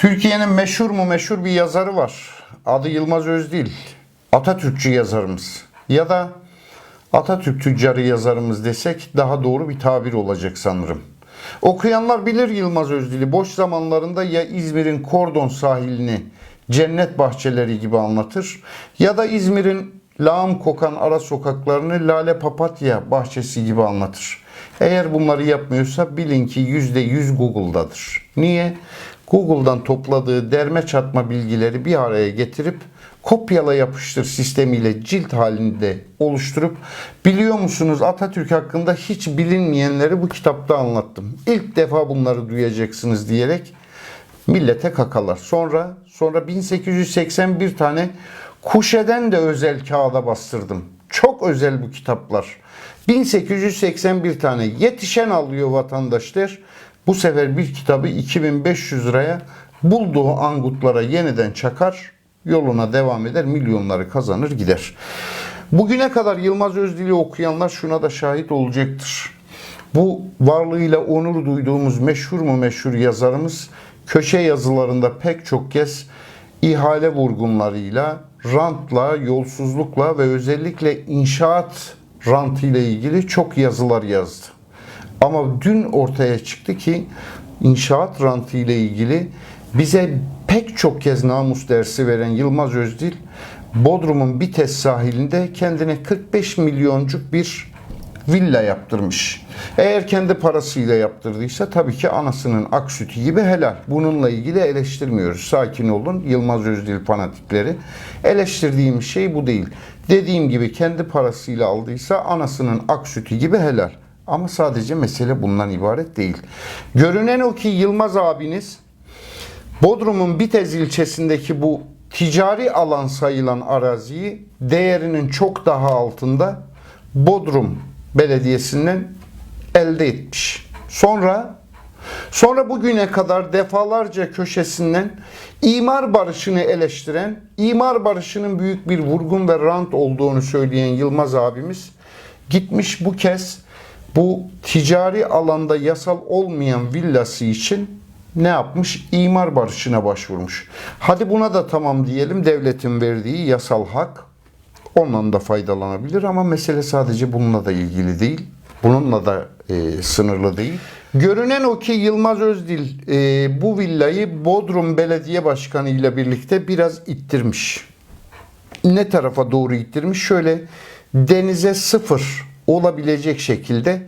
Türkiye'nin meşhur mu meşhur bir yazarı var. Adı Yılmaz Özdil. Atatürkçü yazarımız. Ya da Atatürk tüccarı yazarımız desek daha doğru bir tabir olacak sanırım. Okuyanlar bilir Yılmaz Özdil'i. Boş zamanlarında ya İzmir'in Kordon sahilini cennet bahçeleri gibi anlatır ya da İzmir'in lağım kokan ara sokaklarını lale papatya bahçesi gibi anlatır. Eğer bunları yapmıyorsa bilin ki %100 Google'dadır. Niye? Google'dan topladığı derme çatma bilgileri bir araya getirip kopyala yapıştır sistemiyle cilt halinde oluşturup biliyor musunuz Atatürk hakkında hiç bilinmeyenleri bu kitapta anlattım. İlk defa bunları duyacaksınız diyerek millete kakalar. Sonra sonra 1881 tane Kuşe'den de özel kağıda bastırdım. Çok özel bu kitaplar. 1881 tane yetişen alıyor vatandaşlar. Bu sefer bir kitabı 2500 liraya bulduğu angutlara yeniden çakar, yoluna devam eder, milyonları kazanır gider. Bugüne kadar Yılmaz Özdil'i okuyanlar şuna da şahit olacaktır. Bu varlığıyla onur duyduğumuz meşhur mu meşhur yazarımız köşe yazılarında pek çok kez ihale vurgunlarıyla, rantla, yolsuzlukla ve özellikle inşaat rantı ile ilgili çok yazılar yazdı. Ama dün ortaya çıktı ki inşaat rantı ile ilgili bize pek çok kez namus dersi veren Yılmaz Özdil Bodrum'un Bites sahilinde kendine 45 milyoncuk bir villa yaptırmış. Eğer kendi parasıyla yaptırdıysa tabii ki anasının ak sütü gibi helal. Bununla ilgili eleştirmiyoruz. Sakin olun Yılmaz Özdil fanatikleri. Eleştirdiğim şey bu değil. Dediğim gibi kendi parasıyla aldıysa anasının ak sütü gibi helal. Ama sadece mesele bundan ibaret değil. Görünen o ki Yılmaz abiniz Bodrum'un Bitez ilçesindeki bu ticari alan sayılan araziyi değerinin çok daha altında Bodrum Belediyesi'nden elde etmiş. Sonra sonra bugüne kadar defalarca köşesinden imar barışını eleştiren, imar barışının büyük bir vurgun ve rant olduğunu söyleyen Yılmaz abimiz gitmiş bu kez bu ticari alanda yasal olmayan villası için ne yapmış? İmar barışına başvurmuş. Hadi buna da tamam diyelim devletin verdiği yasal hak. Ondan da faydalanabilir ama mesele sadece bununla da ilgili değil. Bununla da e, sınırlı değil. Görünen o ki Yılmaz Özdil e, bu villayı Bodrum Belediye Başkanı ile birlikte biraz ittirmiş. Ne tarafa doğru ittirmiş? Şöyle denize sıfır olabilecek şekilde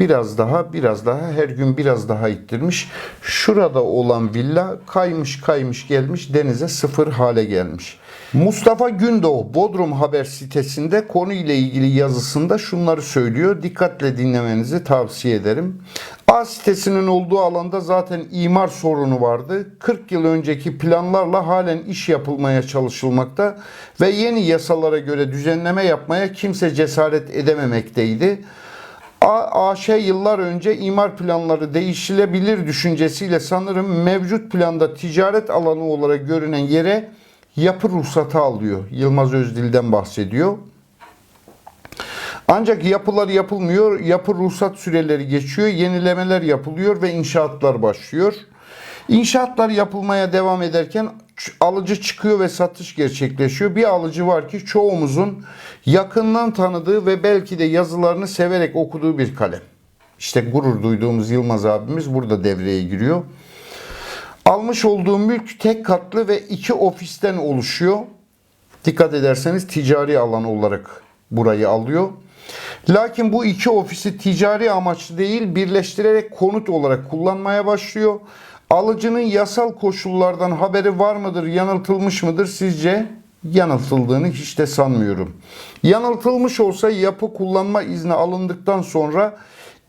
biraz daha biraz daha her gün biraz daha ittirmiş. Şurada olan villa kaymış kaymış gelmiş denize sıfır hale gelmiş. Mustafa Gündoğ Bodrum Haber sitesinde konu ile ilgili yazısında şunları söylüyor. Dikkatle dinlemenizi tavsiye ederim. A sitesinin olduğu alanda zaten imar sorunu vardı. 40 yıl önceki planlarla halen iş yapılmaya çalışılmakta ve yeni yasalara göre düzenleme yapmaya kimse cesaret edememekteydi. A- AŞ yıllar önce imar planları değişilebilir düşüncesiyle sanırım mevcut planda ticaret alanı olarak görünen yere yapı ruhsatı alıyor. Yılmaz Özdil'den bahsediyor. Ancak yapılar yapılmıyor, yapı ruhsat süreleri geçiyor, yenilemeler yapılıyor ve inşaatlar başlıyor. İnşaatlar yapılmaya devam ederken alıcı çıkıyor ve satış gerçekleşiyor. Bir alıcı var ki çoğumuzun yakından tanıdığı ve belki de yazılarını severek okuduğu bir kalem. İşte gurur duyduğumuz Yılmaz abimiz burada devreye giriyor. Almış olduğum mülk tek katlı ve iki ofisten oluşuyor. Dikkat ederseniz ticari alan olarak burayı alıyor. Lakin bu iki ofisi ticari amaçlı değil birleştirerek konut olarak kullanmaya başlıyor. Alıcının yasal koşullardan haberi var mıdır, yanıltılmış mıdır sizce? Yanıltıldığını hiç de sanmıyorum. Yanıltılmış olsa yapı kullanma izni alındıktan sonra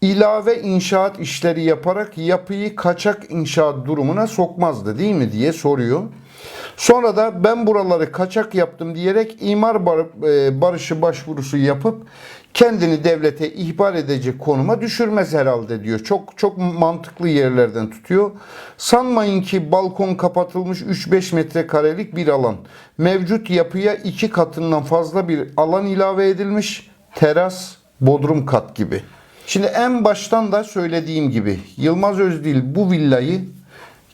ilave inşaat işleri yaparak yapıyı kaçak inşaat durumuna sokmazdı değil mi diye soruyor. Sonra da ben buraları kaçak yaptım diyerek imar bar- e, barışı başvurusu yapıp kendini devlete ihbar edecek konuma düşürmez herhalde diyor. Çok çok mantıklı yerlerden tutuyor. Sanmayın ki balkon kapatılmış 3-5 metrekarelik bir alan. Mevcut yapıya iki katından fazla bir alan ilave edilmiş. Teras, bodrum kat gibi. Şimdi en baştan da söylediğim gibi Yılmaz Özdil bu villayı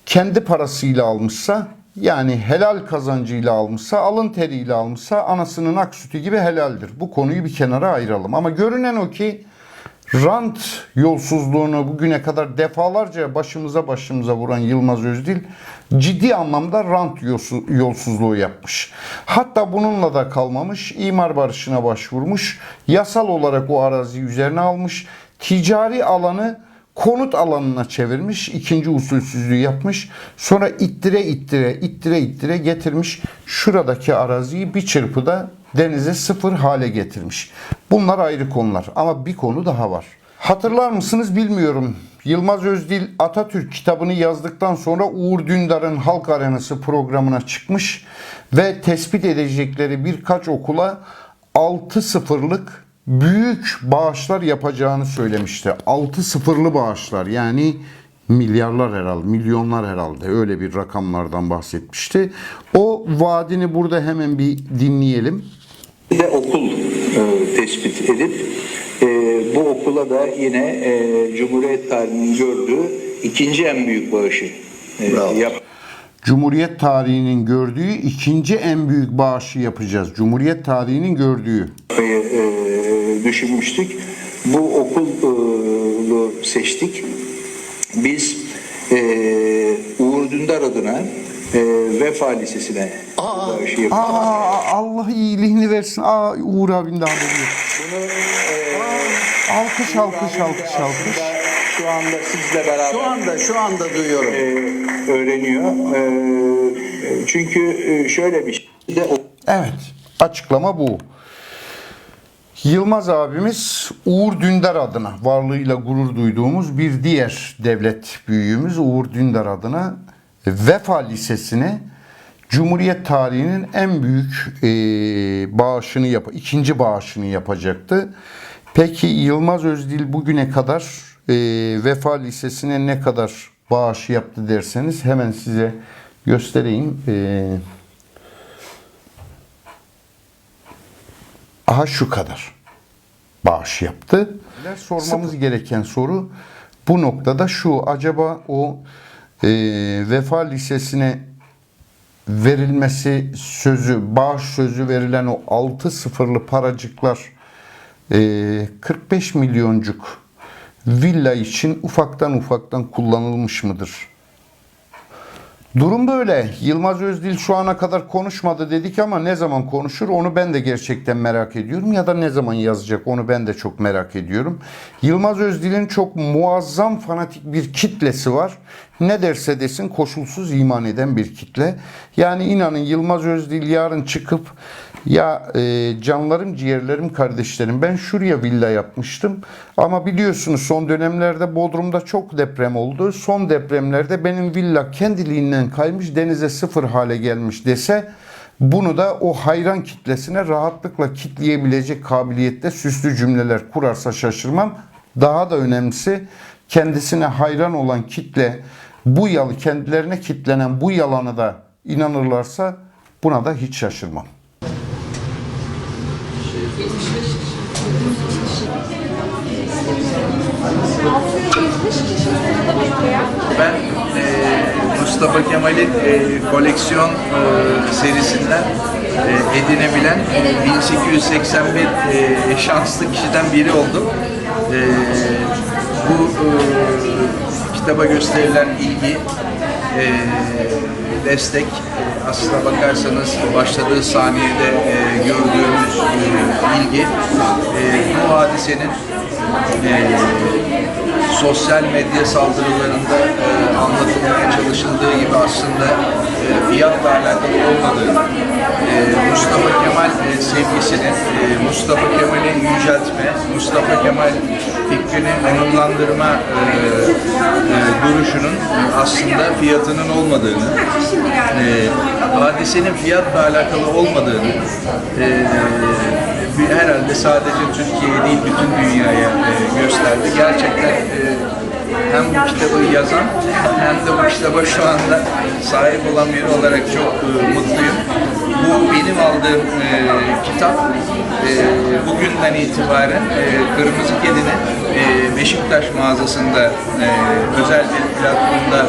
kendi parasıyla almışsa yani helal kazancıyla almışsa, alın teriyle almışsa anasının ak sütü gibi helaldir. Bu konuyu bir kenara ayıralım. Ama görünen o ki rant yolsuzluğunu bugüne kadar defalarca başımıza başımıza vuran Yılmaz Özdil ciddi anlamda rant yolsu- yolsuzluğu yapmış. Hatta bununla da kalmamış, imar barışına başvurmuş, yasal olarak o araziyi üzerine almış, ticari alanı konut alanına çevirmiş, ikinci usulsüzlüğü yapmış. Sonra ittire ittire, ittire ittire getirmiş. Şuradaki araziyi bir çırpıda denize sıfır hale getirmiş. Bunlar ayrı konular ama bir konu daha var. Hatırlar mısınız bilmiyorum. Yılmaz Özdil Atatürk kitabını yazdıktan sonra Uğur Dündar'ın Halk Arenası programına çıkmış ve tespit edecekleri birkaç okula 6 sıfırlık büyük bağışlar yapacağını söylemişti. 6 sıfırlı bağışlar yani milyarlar herhalde, milyonlar herhalde öyle bir rakamlardan bahsetmişti. O vaadini burada hemen bir dinleyelim. Bir de okul e, tespit edip e, bu okula da yine e, Cumhuriyet tarihinin gördüğü ikinci en büyük bağışı e, yap. Cumhuriyet tarihinin gördüğü ikinci en büyük bağışı yapacağız. Cumhuriyet tarihinin gördüğü. yapmayı e, düşünmüştük. Bu okulu seçtik. Biz e, Uğur Dündar adına e, Vefa Lisesi'ne bağışı yaptık. Aa Allah iyiliğini versin. Aa Uğur abim de haberi. Bunu e, Alkış alkış alkış alkış. Şu anda sizle beraber Şu anda şu anda duyuyorum. e, öğreniyor. E, çünkü şöyle bir şey de Evet, açıklama bu. Yılmaz abimiz Uğur Dündar adına varlığıyla gurur duyduğumuz bir diğer devlet büyüğümüz Uğur Dündar adına Vefa Lisesi'ne Cumhuriyet tarihinin en büyük e, bağışını yap ikinci bağışını yapacaktı. Peki Yılmaz Özdil bugüne kadar e, Vefa Lisesi'ne ne kadar bağış yaptı derseniz hemen size göstereyim. E, Aha şu kadar bağış yaptı. Sormamız gereken soru bu noktada şu. Acaba o e, Vefa Lisesi'ne verilmesi sözü, bağış sözü verilen o 6 sıfırlı paracıklar e, 45 milyoncuk villa için ufaktan ufaktan kullanılmış mıdır? Durum böyle. Yılmaz Özdil şu ana kadar konuşmadı dedik ama ne zaman konuşur onu ben de gerçekten merak ediyorum ya da ne zaman yazacak onu ben de çok merak ediyorum. Yılmaz Özdil'in çok muazzam fanatik bir kitlesi var. Ne derse desin koşulsuz iman eden bir kitle. Yani inanın Yılmaz Özdil yarın çıkıp ya e, canlarım ciğerlerim kardeşlerim ben şuraya villa yapmıştım ama biliyorsunuz son dönemlerde Bodrum'da çok deprem oldu. Son depremlerde benim villa kendiliğinden kaymış denize sıfır hale gelmiş dese bunu da o hayran kitlesine rahatlıkla kitleyebilecek kabiliyette süslü cümleler kurarsa şaşırmam. Daha da önemlisi kendisine hayran olan kitle bu yalı kendilerine kitlenen bu yalanı da inanırlarsa buna da hiç şaşırmam. Ben e, Mustafa Kemal'in e, koleksiyon e, serisinden e, edinebilen 1881 e, şanslı kişiden biri oldum. E, bu e, kitaba gösterilen ilgi, e, destek aslına bakarsanız başladığı saniyede e, gördüğümüz e, ilgi e, bu hadisenin e, sosyal medya saldırılarında e, anlatılmaya çalışıldığı gibi aslında e, fiyatla alakalı olmadığını, Mustafa Kemal e, sevgisini, e, Mustafa Kemal'i yüceltme, Mustafa Kemal fikrini onurlandırma e, duruşunun aslında fiyatının olmadığını, hadisenin fiyatla alakalı olmadığını, herhalde sadece Türkiye'ye değil bütün dünyaya gösterdi. Gerçekten hem bu kitabı yazan hem de bu kitaba şu anda sahip olan biri olarak çok mutluyum. Bu benim aldığım e, kitap e, bugünden itibaren e, Kırmızı Kedi'nin e, Beşiktaş mağazasında e, özel bir platformda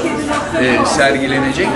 e, sergilenecek.